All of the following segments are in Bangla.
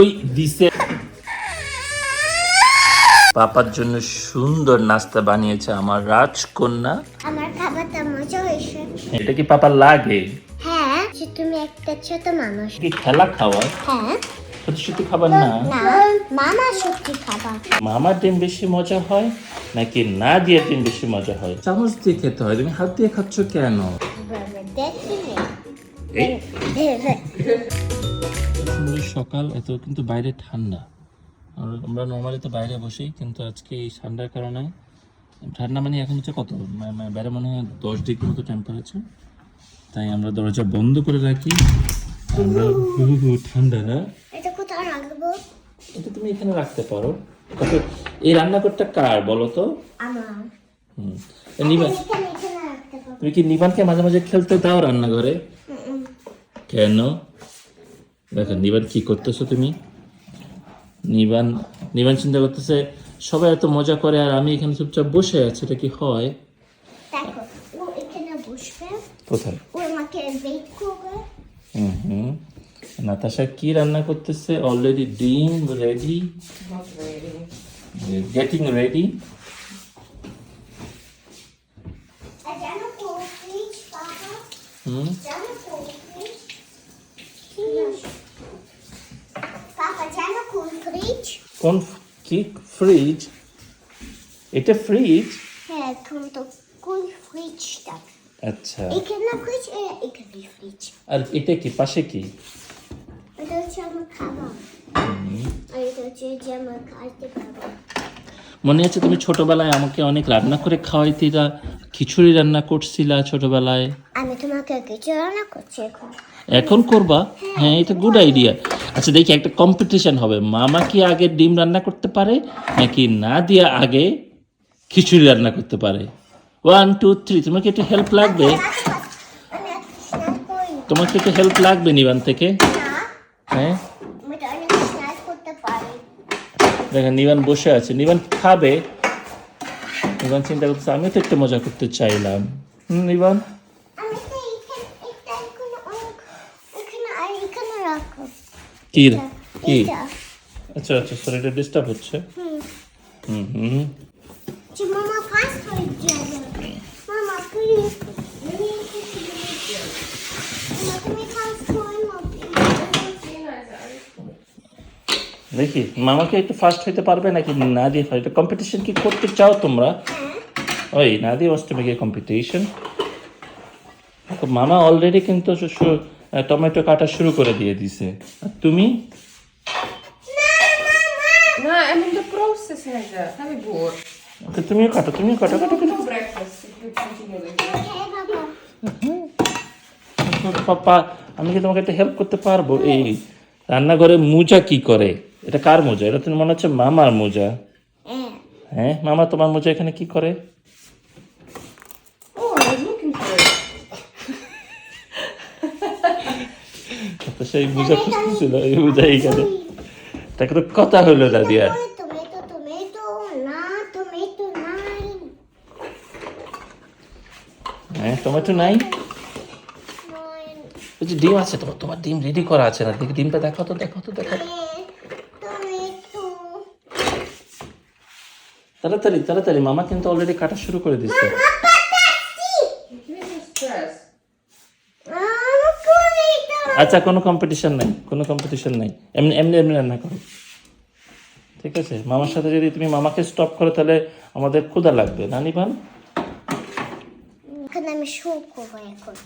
ওই দিছে। পাপার জন্য সুন্দর নাস্তা বানিয়েছে আমার রাজকন্যা। আমার খাবারটা মজা হয়েছে। এটা কি পাপার লাগে? হ্যাঁ তুমি একটা ছোট মানুষ। কি খেলা খাওয়া হ্যাঁ। সত্যি সত্যি খাবার না? মামা সত্যি খাবার। মামার ডিম বেশি মজা হয় নাকি না দিয়ে ডিম বেশি মজা হয়? চামচ দিয়ে খেতে হয় তুমি হাত দিয়ে খাচ্ছ কেন? দেখি এই। সুন্দর সকাল এত কিন্তু বাইরে ঠান্ডা। আমরা নর্মালি তো বাইরে বসি কিন্তু আজকে এই ঠান্ডার কারণে ঠান্ডা মানে এখন হচ্ছে কত? বাইরে মনে হয় দশ ডিগ্রি মতো টেম্পারেচার তাই আমরা দরজা বন্ধ করে রাখি। আমরা ঠান্ডা না। এটা তুমি এখানে রাখতে পারো। এই রান্নাঘরটা কার বলো তো? নিবান। তুমি কি নিবানকে মাঝে মাঝে খেলতে দাও রান্নাঘরে? কেন? দেখো নিবান কি করতেছো তুমি? নিবান নিবান চিন্তা করতেছে সবাই এত মজা করে আর আমি এখানে চুপচাপ বসে আছি এটা কি হয়? কোথায়? হুম হুম। নাতাশা কি রান্না করতেছে? অলরেডি ডিম রেডি গেটিং রেডি হুম জানো কোল্ড ফ্রিজ পাপা জানো কোল্ড ফ্রিজ কোন কি? ফ্রিজ এটা ফ্রিজ হ্যাঁ এখন তো কোন ফ্রিজটা আচ্ছা। এখানে ফ্রিজ এখানে ফ্রিজ আর এটা কি? পাশে কি? এটা হচ্ছে আমার খাবার। আর এটা হচ্ছে যে আমার খাইতে পারব মনে আছে তুমি ছোটবেলায় আমাকে অনেক রান্না করে খাওয়াইতিলা খিচুড়ি রান্না করছিলা ছোটবেলায়? আমি তোমাকে কিছু রান্না করছি এখন। এখন করবা? হ্যাঁ। এটা গুড আইডিয়া আচ্ছা দেখি একটা কম্পিটিশন হবে। মামা কি আগে ডিম রান্না করতে পারে নাকি না দিয়া আগে খিচুড়ি রান্না করতে পারে? ওয়ান টু থ্রি তোমাকে একটু হেল্প লাগবে? তোমাকে একটু হেল্প লাগবে নিবান থেকে? হ্যাঁ আমি তো অনেক স্নান করতে পারি দেখেন নিবান বসে আছে। নিবান খাবে। নিবান চিন্তা করতেছে আমিও তো একটু মজা করতে চাইলাম। হুম নিবান? কি কি? আচ্ছা আচ্ছা সরি এটা ডিস্টার্ব হচ্ছে। হুম। হুম হুম যে মামা ফাস্ট হয়ে যাবে মামা প্লিজ মামা তুমি ফাস্ট হয়ে দেখি মামাকে একটু ফার্স্ট হইতে পারবে নাকি? না দিয়ে এটা কম্পিটিশন কি করতে চাও তোমরা? ওই না দিয়ে মেক এ কম্পিটিশন মামা অলরেডি কিন্তু টমেটো কাটা শুরু করে দিয়ে দিছে। আর তুমি? তুমিও কাটো তুমিও কাটো কাটো. পাপা আমি কি তোমাকে একটা হেল্প করতে পারব? এই রান্নাঘরে মোজা কি করে? এটা কার মোজা? এটা তো মনে হচ্ছে মামার মোজা। হ্যাঁ। হ্যাঁ মামা তোমার মোজা এখানে কি করে. তো সেই মোজা খুঁজতেছিল এই মোজা এইখানে তাকে তো কথা হইল না দিয়া টমেটো টমেটো না নাই। হ্যাঁ টমেটো নাই? ডিম আছে তোমার তোমার ডিম রেডি করা আছে না? ডিমটা দেখো তো দেখো তো দেখো তো। টমেটো তাড়াতাড়ি তাড়াতাড়ি মামা কিন্তু অলরেডি কাটা শুরু করে দিচ্ছে. আচ্ছা কোনো কম্পিটিশন নাই কোনো কম্পিটিশন নাই। এমনি এমনি এমনি রান্না করো। ঠিক আছে? মামার সাথে যদি তুমি মামাকে স্টপ করো তাহলে আমাদের ক্ষুধা লাগবে। না নিবান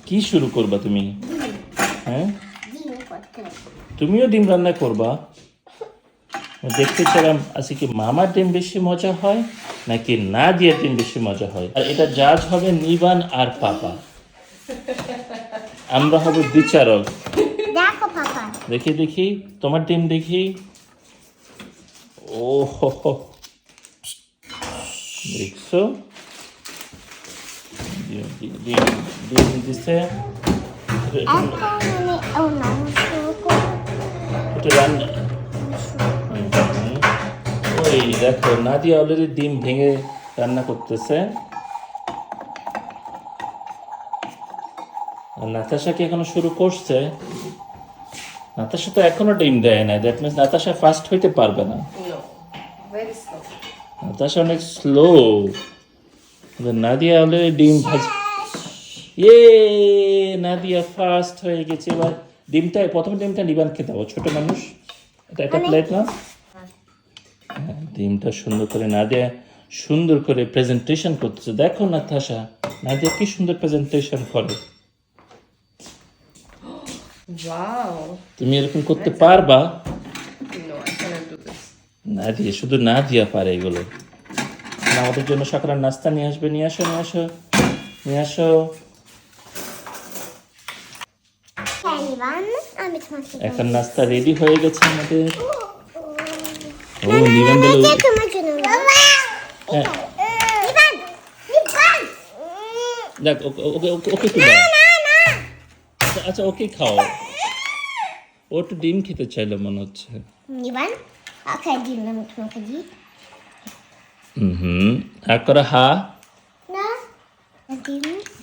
কি শুরু করবা তুমি? হ্যাঁ? তুমিও ডিম রান্না করবা? দেখতে চাইলাম আজকে কি মামার ডিম বেশি মজা হয় নাকি না দিয়ে ডিম বেশি মজা হয়? আর এটা জাজ হবে নিবান আর পাপা। আমরা হব বিচারক। দেখো দেখি তোমার ডিম দেখি। ও। দেখছ? ডিম দিছে। এটা দেখো নাদিয়া অলরেডি ডিম ভেঙে রান্না করতেছে। নাতাশা কি এখনও শুরু করছে? নাতাশা তো এখনও ডিম দেয় না দ্যাট মিনস নাতাশা ফাস্ট হইতে পারবে না. নাতাশা অনেক স্লো নাদিয়া অলরেডি ডিম ভাজ ইয়ে নাদিয়া ফাস্ট হয়ে গেছে। এবার ডিমটা প্রথম ডিমটা নিবান খেতে হবে ছোট মানুষ। এটা একটা প্লেট না? হ্যাঁ, ডিমটা সুন্দর করে নাদিয়া সুন্দর করে প্রেজেন্টেশন করতেছে। দেখো নাতাশা নাদিয়া কি সুন্দর প্রেজেন্টেশন করে। তুমি এরকম করতে পারবা. না দিয়ে শুধু না দিয়া পারে এগুলো। আমাদের জন্য সকালের নাস্তা নিয়ে আসবে। নিয়ে আসো নিয়ে আসো নিয়ে আসো। এখন নাস্তা রেডি হয়ে গেছে আমাদের। ও নিবেন বলে হ্যাঁ। দেখ ওকে ওকে ওকে একটু দাও। আচ্ছা, আচ্ছা ওকে খাও। ও একটু ডিম খেতে চাইলো মনে হচ্ছে। নিবান দিই। হুম আর করে হা না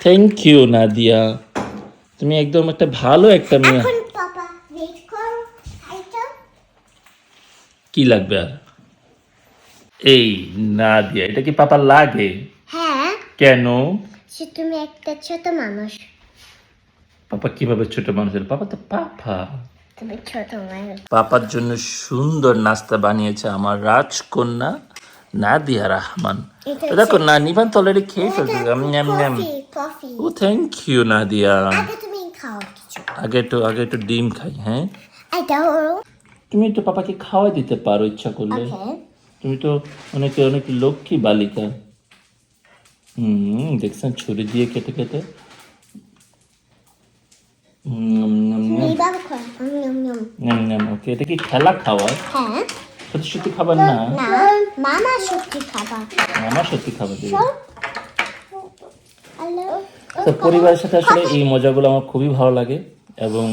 থ্যাংক ইউ নাদিয়া। তুমি একদম একটা ভালো একটা মেয়ে এখন পাপা ওয়েট করো খাইতো কি লাগবে আর? এই নাদিয়া এটা কি পাপা লাগে? হ্যাঁ। কেন? সে তুমি একটা ছোট মানুষ। পাপা কীভাবে ছোট মানুষের? পাপা তো পাপা। তুমি ছোট মানুষ। পাপার জন্য সুন্দর নাস্তা বানিয়েছে আমার রাজকন্যা নাদিয়া রহমান। দেখো না নিবান তো অলরেডি খেয়ে ফেলছে আমি ন্যাম ন্যাম। ও থ্যাংক ইউ নাদিয়া। আগে তুমি আগে একটু আগে একটু ডিম খাই হ্যাঁ? তুমি একটু পাপাকে খাওয়াই দিতে পারো ইচ্ছা করলে। তুমি তো অনেক অনেক লক্ষ্মী বালিকা। হুম দেখছেন ছুরি দিয়ে কেটে কেটে। ওকে এটা কি খেলা খাওয়ার হ্যাঁ। সত্যি সত্যি খাবার না? মামা সত্যি খাবার। আমার সত্যি খাবার দেবে। তো পরিবারের সাথে আসলে এই মজাগুলো আমার খুবই ভালো লাগে। এবং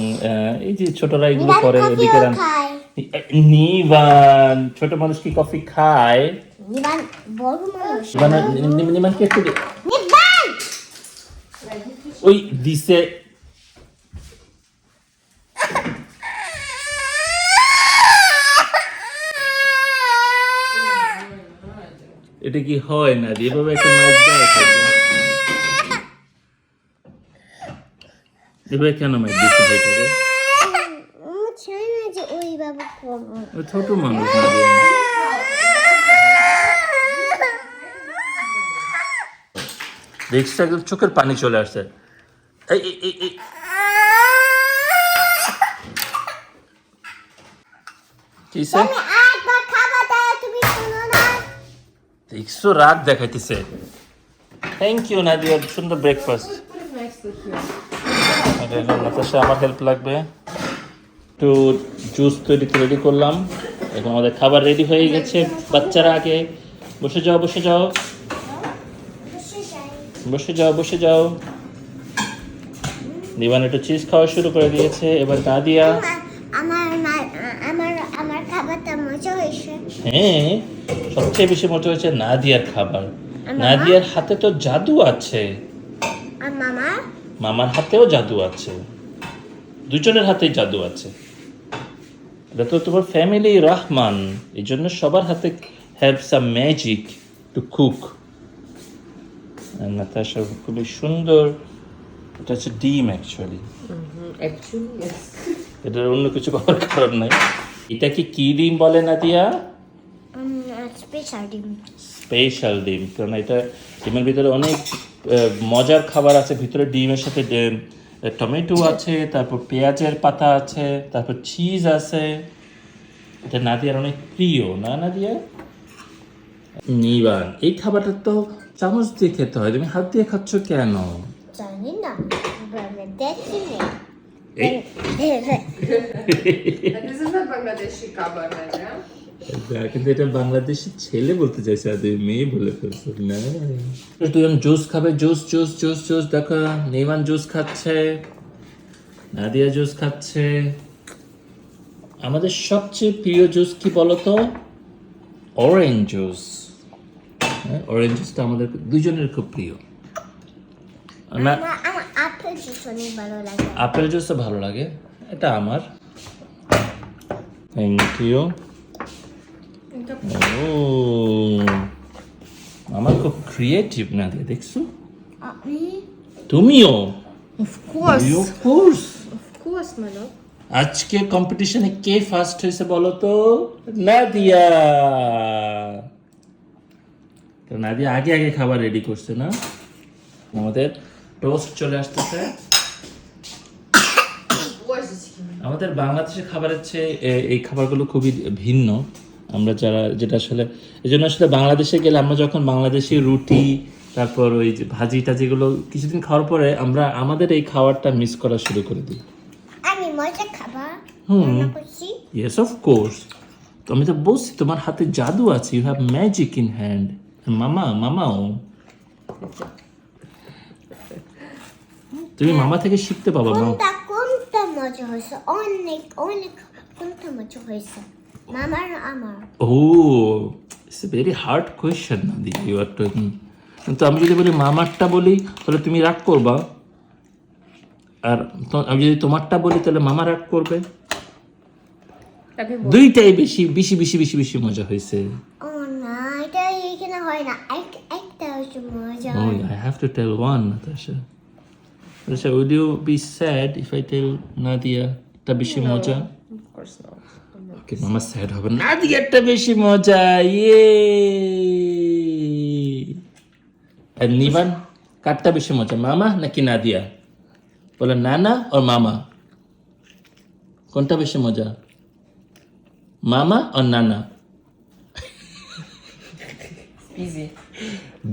এই যে ছোটরা এগুলো করে ওদিকে কফিও রান- খায় নিবান ছোট মানুষ কি কফি খায়? নিবান বড় মানুষ। নিবান নিবানকে একটু দে- নিবান! ওই দিছে। এটা কি হয় না এভাবে একটা মাইক দেয় এভাবে কেন মাইক দিচ্ছে ভাইটাকে আমি চাই না যে ওইভাবে করব ও ছোট মানুষ না দেখছি একদম চোখের পানি চলে আসছে দেখছ রাগ দেখাইতেছে থ্যাংক ইউ নাদিয়া সুন্দর ব্রেকফাস্ট আমার হেল্প লাগবে একটু জুস তৈরিতে রেডি করলাম। এখন আমাদের খাবার রেডি হয়ে গেছে। বাচ্চারা আগে বসে যাও বসে যাও। বসে যাও বসে যাও। দিবান একটু চিজ খাওয়া শুরু করে দিয়েছে। এবার দাদিয়া। আমার আমার আমার খাবারটা মজা হয়েছে হ্যাঁ সবচেয়ে বেশি মজা হয়েছে নাদিয়ার খাবার। নাদিয়ার হাতে তো জাদু আছে। আর মামা? মামার হাতেও জাদু আছে। দুজনের হাতেই জাদু আছে। এটা তো তোমার ফ্যামিলি রহমান। এই জন্য সবার হাতে have some magic to cook Natasha খুবই সুন্দর। এটা হচ্ছে ডিম অ্যাকচুয়ালি Mm, এটার অন্য কিছু করার কারণ নাই। এটা কি কি ডিম বলে স্পেশাল ডিম। স্পেশাল ডিম। কারণ এটা ডিমের ভিতরে অনেক মজার খাবার আছে। ভিতরে ডিমের সাথে টমেটো আছে তারপর পেঁয়াজের পাতা আছে তারপর চিজ আছে। এটা নাদিয়ার অনেক প্রিয় না নাদিয়া? নিবান এই খাবারটা তো চামচ দিয়ে খেতে হয় তুমি হাত দিয়ে খাচ্ছ কেন? জানি না this is Bangladeshi kabar? কিন্তু এটা বাংলাদেশি ছেলে বলতে চাইছে আর মেয়ে বলে ফেলছো। না। দুজন জুস খাবে জুস জুস জুস জুস দেখো নিমান জুস খাচ্ছে নাদিয়া জুস খাচ্ছে। আমাদের সবচেয়ে প্রিয় জুস কি বলতো? অরেঞ্জ জুস অরেঞ্জ জুসটা আমাদের দুজনের খুব প্রিয়। না আমার আমার আপেল জুস অনেক ভালো লাগে। আপেল জুসও ভালো লাগে এটা আমার। থ্যাংক ইউ ও আমার খুব ক্রিয়েটিভ না দিয়ে দেখছ? তুমিও? Of course. আজকে কম্পিটিশনে কে ফার্স্ট হয়েছে বলো তো? নাদিয়া। তো নাদিয়া আগে আগে খাবার রেডি করছে না? আমাদের টোস্ট চলে আসতেছে। আমাদের বাংলাদেশের খাবারের চেয়ে এই খাবারগুলো খুবই ভিন্ন। আমরা যারা যেটা আসলে এই জন্য আসলে বাংলাদেশে গেলে আমরা যখন বাংলাদেশি রুটি তারপর ওই যে ভাজি টাজিগুলো কিছুদিন খাওয়ার পরে আমরা আমাদের এই খাবারটা মিস করা শুরু করে দিই। আমি মজা খাবার হুম। ইয়েস অফ কোর্স তো আমি তো বলছি তোমার হাতে জাদু আছে you have magic in hand মামা মামাও। তুমি মামা থেকে শিখতে পাবা মা কোনটা কোনটা মজা হয়েছে? অনেক অনেক কোনটা মজা হয়েছে? ও ভেরি হার্ড কোয়েশ্চন না দিদি ইউ আর কিন্তু আমি যদি বলি মামারটা বলি তাহলে তুমি রাগ করবা আমি যদি তোমারটা বলি মামা রাগ করবে দুইটাই বেশি বেশি বেশি বেশি বেশি মজা হয়েছে ও না এটা এখানে হয় না একটা একটা be sad if I tell Nadia এটা বেশি মজা ওকে মামা স্যাড হবে নাদিয়ারটা বেশি মজা ইয়ে। আর নিবান কারটা বেশি মজা মামা নাকি নাদিয়া? বলে নানা আর মামা। কোনটা বেশি মজা? মামা আর নানা?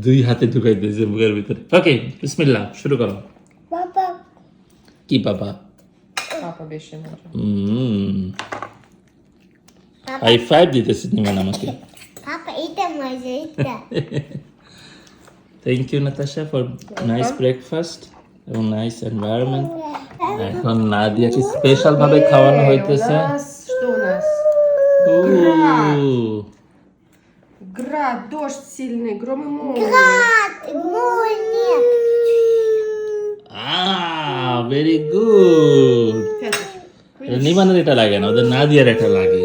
দুই হাতে ঢুকাই দিয়েছে মুখের ভিতরে। ওকে বিসমিল্লাহ শুরু করো। বাবা। কি বাবা? Papa বেশি মজা। হুম হাই ফাইভ দিতেছে নিমান আমাকে পাপা এটা মজা এটা thank you Natasha for nice breakfast এবং নাইস এনভায়রনমেন্ট এখন নাদিয়াকে স্পেশাল ভাবে খাওয়ানো হইতেছে Нас, что у нас? Ooh. Град, дождь сильный, гром и молния. Град, молния. Ah, very good. নিমানের এটা লাগে না ওদের নাদিয়ার এটা লাগে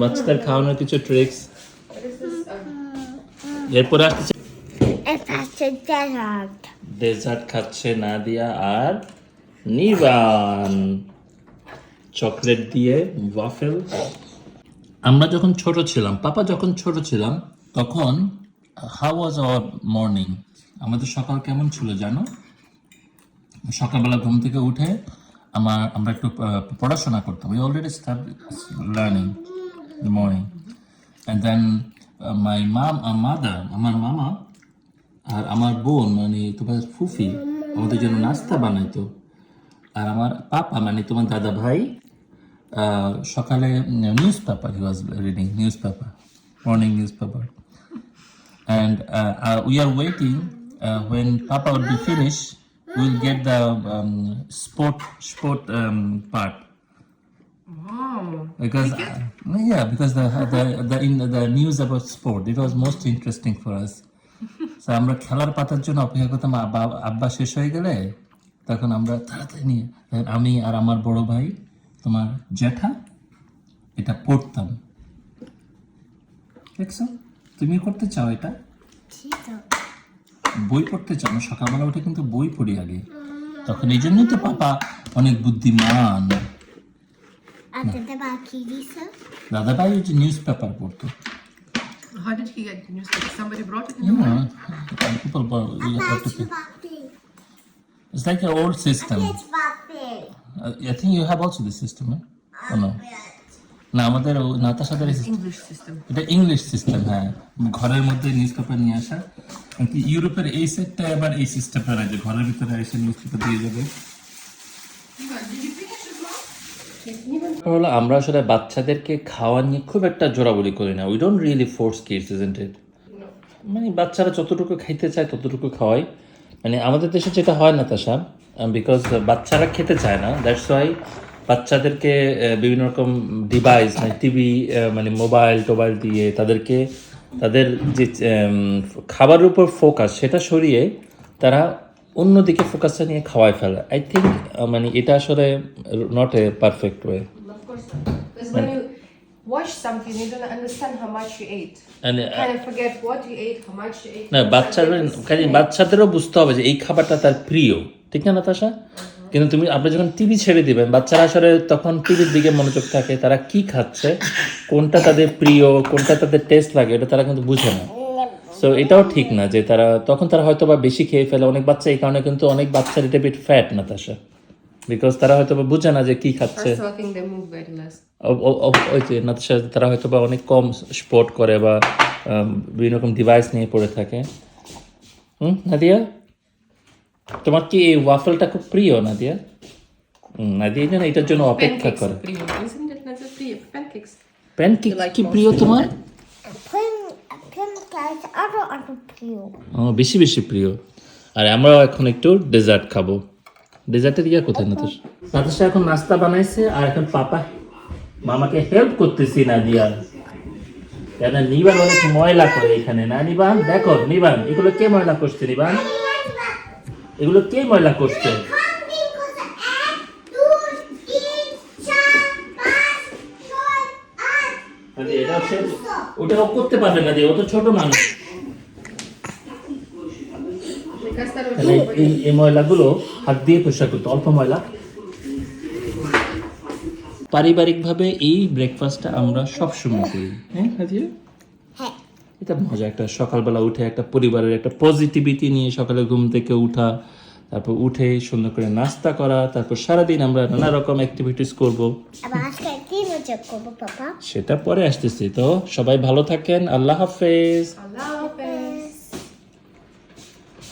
বাচ্চাদের খাওয়ানোর কিছু ট্রিক্স এরপরে ডেজার্ট ডেজার্ট খাচ্ছে নাদিয়া আর নিবান চকলেট দিয়ে ওয়াফেল আমরা যখন ছোট ছিলাম পাপা যখন ছোট ছিলাম তখন হাউ ওয়াজ আওয়ার মর্নিং আমাদের সকাল কেমন ছিল জানো? সকালবেলা ঘুম থেকে উঠে আমার আমরা একটু পড়াশোনা করতাম। We already start learning morning and then my mum mother আমার মামা আর আমার বোন মানে তোমার ফুফি আমাদের জন্য নাস্তা বানাইতো। আর আমার পাপা মানে তোমার দাদা ভাই সকালে newspaper he was reading newspaper morning newspaper and uh, uh, we are waiting uh, when Papa would be finished. We'll get the um, sport sport um, part Wow. because uh, yeah because the the the in the news about sport it was most interesting for us. so আমরা খেলার পাতার জন্য অপেক্ষা করতাম আব্বা আব্বা শেষ হয়ে গেলে তখন আমরা তাড়াতাড়ি নিয়ে আমি আর আমার বড় ভাই তোমার জ্যাঠা এটা পড়তাম। দেখছ? তুমি করতে চাও এটা? বই পড়তে চাও? সকালবেলা উঠে কিন্তু বই পড়ি আগে। তখন এই জন্যই তো পাপা অনেক বুদ্ধিমান। আর দাদা বাকি দিছে দাদা ভাই ওই যে নিউজ পেপার পড়তো How did he get the newspaper? Somebody brought it in You the morning? know, and people bought- you have to pay. বাকি It's like an old system. It's বাকি Uh, I think you have also this system, eh? or no? না আমাদের ও- নাতাশাদের এই system- English system. এটা ইংলিশ সিস্টেম হ্যাঁ ঘরের মধ্যে নিউজ পেপার নিয়ে আসা কিন্তু ইউরোপের এই সেটটা এবার এই সিস্টেমটা না যে ঘরের ভিতরে এসে নিউজ পেপার দিয়ে যাবে হলো, আমরা আসলে বাচ্চাদেরকে খাওয়া নিয়ে খুব একটা জোরাবলি করি না। We don't really force kids isn't it মানে বাচ্চারা যতটুকু খাইতে চায় ততটুকু খাওয়াই। মানে আমাদের দেশে যেটা হয় না তাসা বিকজ বাচ্চারা খেতে চায় না দ্যাটস ওয়াই বাচ্চাদেরকে বিভিন্ন রকম ডিভাইস মানে টিভি মানে মোবাইল টোবাইল দিয়ে তাদেরকে, তাদের যে খাবারের উপর ফোকাস সেটা সরিয়ে তারা অন্যদিকে ফোকাসটা নিয়ে খাওয়াই ফেলে। আই থিঙ্ক মানে এটা আসলে not a perfect way Of course. when you watch something, you don't understand how much you ate. And, You uh, kind of forget what you ate, how much you ate. না বাচ্চাদের কাজে বাচ্চাদেরও বুঝতে হবে যে এই খাবারটা তার প্রিয়। ঠিক না নাতাশা? কিন্তু তুমি আপনি যখন টিভি ছেড়ে দিবেন বাচ্চারা আসলে তখন টিভির দিকে মনোযোগ থাকে তারা কি খাচ্ছে কোনটা তাদের প্রিয় কোনটা তাদের টেস্ট লাগে এটা তারা কিন্তু বুঝে না। সো এটাও ঠিক না যে তারা তখন তারা হয়তো বা বেশি খেয়ে ফেলে। অনেক বাচ্চা এই কারণে কিন্তু অনেক বাচ্চার এটা বিট ফ্যাট নাতাশা। বিকজ তারা হয়তো বা বুঝে না যে কি খাচ্ছে। ওই যে তারা হয়তো বা অনেক কম স্পোর্ট করে বা বিভিন্ন রকম ডিভাইস নিয়ে পড়ে থাকে। হুম নাদিয়া? তোমার কি এই ওয়াফলটা খুব প্রিয় নাদিয়া? হুম, নাদিয়া যেন এটার জন্য অপেক্ষা করে। are প্রিয়, isn't it? That's a প্রিয়, pancakes. প্যান কি প্রিয় তোমার? ও, বেশি বেশি প্রিয়। আর আমরাও এখন একটু ডেজার্ট খাব। ডেজার্টের ইয়া কোথায় নাতাশা? নাতাশা এখন নাস্তা বানাইছে আর এখন পাপা মামাকে হেল্প করতেছি নাদিয়া কেন নিবান অনেক ময়লা করে এখানে। না নিবান দেখো নিবান এগুলো কে ময়লা করছে নিবান? এগুলো কে ময়লা করছে? এটা হচ্ছে ওটা করতে পারবে না দিয়ে ও তো ছোট মানুষ Because that was তাহলে এই এই ময়লাগুলো হাত দিয়ে পরিষ্কার করতে অল্প ময়লা। পারিবারিকভাবে এই ব্রেকফাস্টটা আমরা সবসময় করি হ্যাঁ হাজিয়া হ্যাঁ। এটা মজা একটা সকালবেলা উঠে একটা পরিবারের একটা পজিটিভিটি নিয়ে সকালে ঘুম থেকে উঠা তারপর উঠে সুন্দর করে নাস্তা করা তারপর সারাদিন আমরা নানা রকম অ্যাক্টিভিটিস করব। সেটা পরে আসতেছি তো সবাই ভালো থাকেন আল্লাহ হাফেজ। Allah